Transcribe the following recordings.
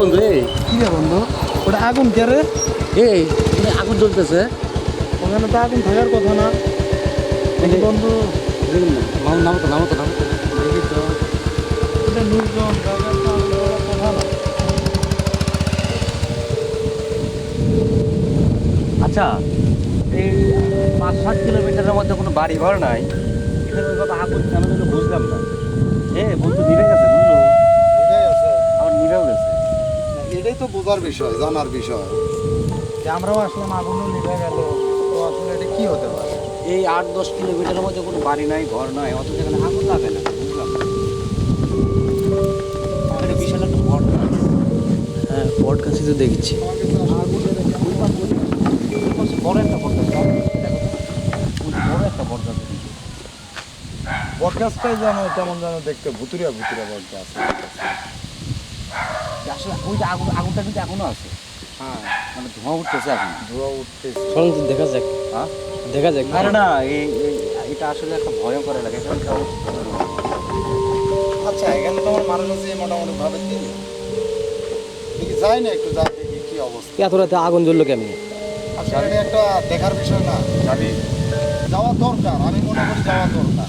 বন্ধু এই। কি রে বন্ধু? ওটা আগুন কে রে? এই আগুন জ্বলতেছে। ওখানে তো আগুন থাকার কথা না। বন্ধু নাম নাম তো নাম তো নাম তো। নির্জন আচ্ছা এই পাঁচ সাত কিলোমিটারের মধ্যে কোনো বাড়ি ঘর নাই? এখানে ওইভাবে আগুন কেন বুঝলাম না। এ বন্ধু নিভে গেছে বোঝার বিষয় জানার বিষয়। আমরাও আসলাম আগুনও নিভে গেল। তো আসলে এটা কি হতে পারে? এই আট দশ কিলোমিটারের মধ্যে কোনো বাড়ি নাই ঘর নাই অথচ এখানে আগুন লাগে না বুঝলাম। বিশাল একটা বট হ্যাঁ তো দেখছি বড় একটা বট গাছ দেখো তো। ওই বড় একটা বট গাছ যেন কেমন যেন দেখতে ভুতুরিয়া ভুতুরিয়া বটগাছ আসলে ওই যে আগুন আগুনটা কিন্তু এখনও আছে। হ্যাঁ। মানে ধোঁয়া উঠতেছে এখন। ধোয়া উঠতেছে। চলুন দেখা যাক। হ্যাঁ? দেখা যাক। আরে না এই এটা আসলে একটা ভয়ঙ্কর এলাকা এখানে আচ্ছা এখানে তো আমার মানুষ আছে মোটামুটি ভাবে চিনি দেখি যাই না একটু যাই দেখি কি অবস্থা। এত রাতে আগুন জ্বললো কেমনি? আসলে এটা একটা দেখার বিষয় না। যাওয়া দরকার আমি মনে করি যাওয়া দরকার।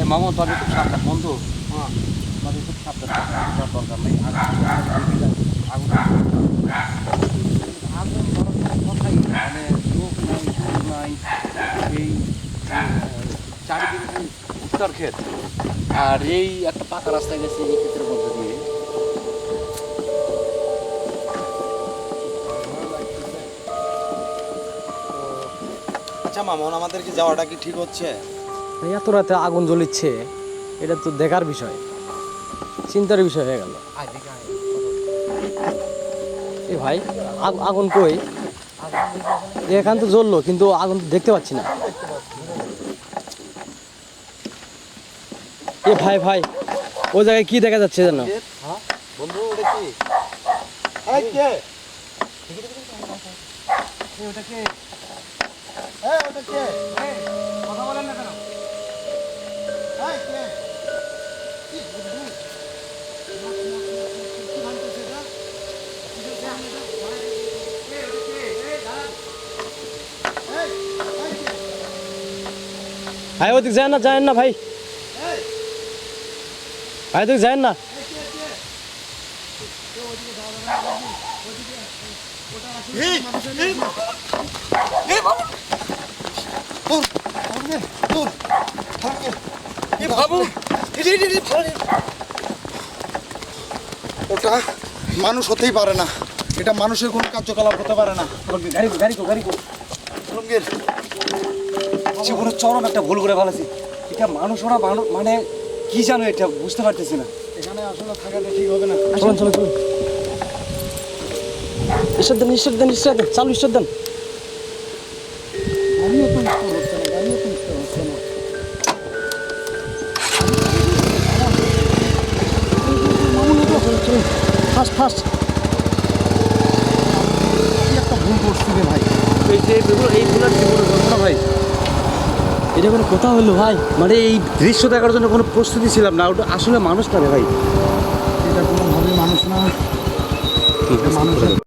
এই মামা তবে খুব সাবধান বন্ধু। হ্যাঁ। মানে চারিদিকে উত্তর ক্ষেত। আর এই একটা পাকা রাস্তায় গেছে এই ক্ষেতের মধ্যে দিয়ে। আচ্ছা মামন আমাদের কি যাওয়াটা কি ঠিক হচ্ছে? এত রাতে আগুন জ্বলিচ্ছে। এটা তো দেখার বিষয়। চিন্তার বিষয় হয়ে গেল। এ ভাই, আগ- আগুন কই? এখান তো জ্বললো, কিন্তু আগুন দেখতে পাচ্ছি না। এ ভাই ভাই ওই জায়গায় কি দেখা যাচ্ছে জানো কথা বলেন না কেন ভাই ওদিক যায় না যায় না ভাই। ভাই ওদিক যায় না। ওটা মানুষ হতেই পারে না। এটা মানুষের কোনো কার্যকলাপ হতে পারে না। গাড়ি গাড়ি গাড়ি রঙ্গের। জীবনের চরম একটা ভুল করে ফেলেছি। এটা মানুষ ওরা মানে কি জানো এটা? বুঝতে পারতেছি না। এখানে আসলে থাকাটা ঠিক হবে না। চলুন চলুন চলুন। ঈশ্বর দেন ঈশ্বর দেন ঈশ্বর দেন চালু ঈশ্বর দেন। গাড়িও তো স্টোর হচ্ছে না গাড়িও তো স্টোর হচ্ছে না। ফাস্ট ফাস্ট একটা ভুল করছি রে ভাই। এই যে জীবনের ঘটনা ভাই এটা কোনো কথা হলো ভাই? মানে এই দৃশ্য দেখার জন্য কোনো প্রস্তুতি ছিলাম না। ওটা আসলে মানুষটা রে ভাই। এটা কোনোভাবে মানুষ না। মানুষ